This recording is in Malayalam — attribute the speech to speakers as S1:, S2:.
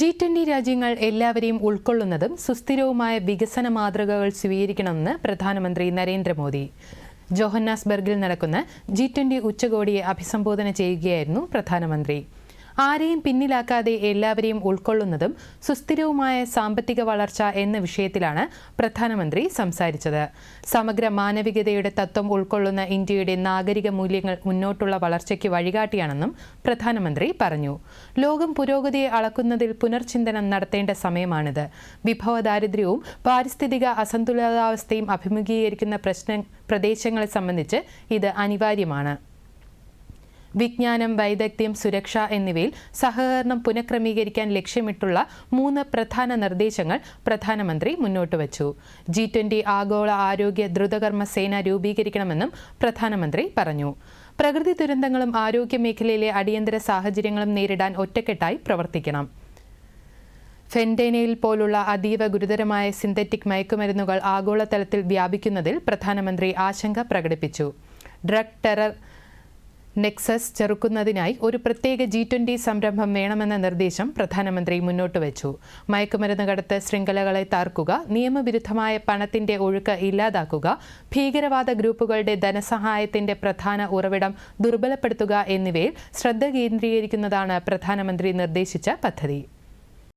S1: ജി ട്വന്റി രാജ്യങ്ങൾ എല്ലാവരെയും ഉൾക്കൊള്ളുന്നതും സുസ്ഥിരവുമായ വികസന മാതൃകകൾ സ്വീകരിക്കണമെന്ന് പ്രധാനമന്ത്രി നരേന്ദ്രമോദി. ജോഹന്നാസ്ബർഗിൽ നടക്കുന്ന ജി ട്വന്റി ഉച്ചകോടിയെ അഭിസംബോധന ചെയ്യുകയായിരുന്നു പ്രധാനമന്ത്രി. ആരെയും പിന്നിലാക്കാതെ എല്ലാവരെയും ഉൾക്കൊള്ളുന്നതും സുസ്ഥിരവുമായ സാമ്പത്തിക വളർച്ച എന്ന വിഷയത്തിലാണ് പ്രധാനമന്ത്രി സംസാരിച്ചത്. സമഗ്ര മാനവികതയുടെ തത്വം ഉൾക്കൊള്ളുന്ന ഇന്ത്യയുടെ നാഗരിക മൂല്യങ്ങൾ മുന്നോട്ടുള്ള വളർച്ചയ്ക്ക് വഴികാട്ടിയാണെന്നും പ്രധാനമന്ത്രി പറഞ്ഞു. ലോകം പുരോഗതിയെ അളക്കുന്നതിൽ പുനർചിന്തനം നടത്തേണ്ട സമയമാണിത്. വിഭവ ദാരിദ്ര്യവും പാരിസ്ഥിതിക അസന്തുലിതാവസ്ഥയും അഭിമുഖീകരിക്കുന്ന പ്രശ്ന പ്രദേശങ്ങളെ സംബന്ധിച്ച് ഇത് അനിവാര്യമാണ്. വിജ്ഞാനം വൈദഗ്ധ്യം സുരക്ഷ എന്നിവയിൽ സഹകരണം പുനഃക്രമീകരിക്കാൻ ലക്ഷ്യമിട്ടുള്ള മൂന്ന് പ്രധാന നിർദ്ദേശങ്ങൾ പ്രധാനമന്ത്രി മുന്നോട്ട് വച്ചു. ജി ട്വന്റി ആഗോള ആരോഗ്യ ദ്രുതകർമ്മ സേന രൂപീകരിക്കണമെന്നും പ്രധാനമന്ത്രി പറഞ്ഞു. പ്രകൃതി ദുരന്തങ്ങളും ആരോഗ്യ മേഖലയിലെ അടിയന്തര സാഹചര്യങ്ങളും നേരിടാൻ ഒറ്റക്കെട്ടായി പ്രവർത്തിക്കണം. ഫെൻഡേനയിൽ പോലുള്ള അതീവ ഗുരുതരമായ സിന്തറ്റിക് മയക്കുമരുന്നുകൾ ആഗോളതലത്തിൽ വ്യാപിക്കുന്നതിൽ പ്രധാനമന്ത്രി ആശങ്ക പ്രകടിപ്പിച്ചു. ഡ്രഗ് ടെറർ നെക്സസ് ചെറുക്കുന്നതിനായി ഒരു പ്രത്യേക ജി ട്വന്റി സംരംഭം വേണമെന്ന നിർദ്ദേശം പ്രധാനമന്ത്രി മുന്നോട്ട് വെച്ചു. മയക്കുമരുന്ന് കടത്ത് ശൃംഖലകളെ താർക്കുക നിയമവിരുദ്ധമായ പണത്തിന്റെ ഒഴുക്ക് ഇല്ലാതാക്കുക ഭീകരവാദ ഗ്രൂപ്പുകളുടെ ധനസഹായത്തിന്റെ പ്രധാന ഉറവിടം ദുർബലപ്പെടുത്തുക എന്നിവയിൽ ശ്രദ്ധ കേന്ദ്രീകരിക്കുന്നതാണ് പ്രധാനമന്ത്രി നിർദ്ദേശിച്ച പദ്ധതി.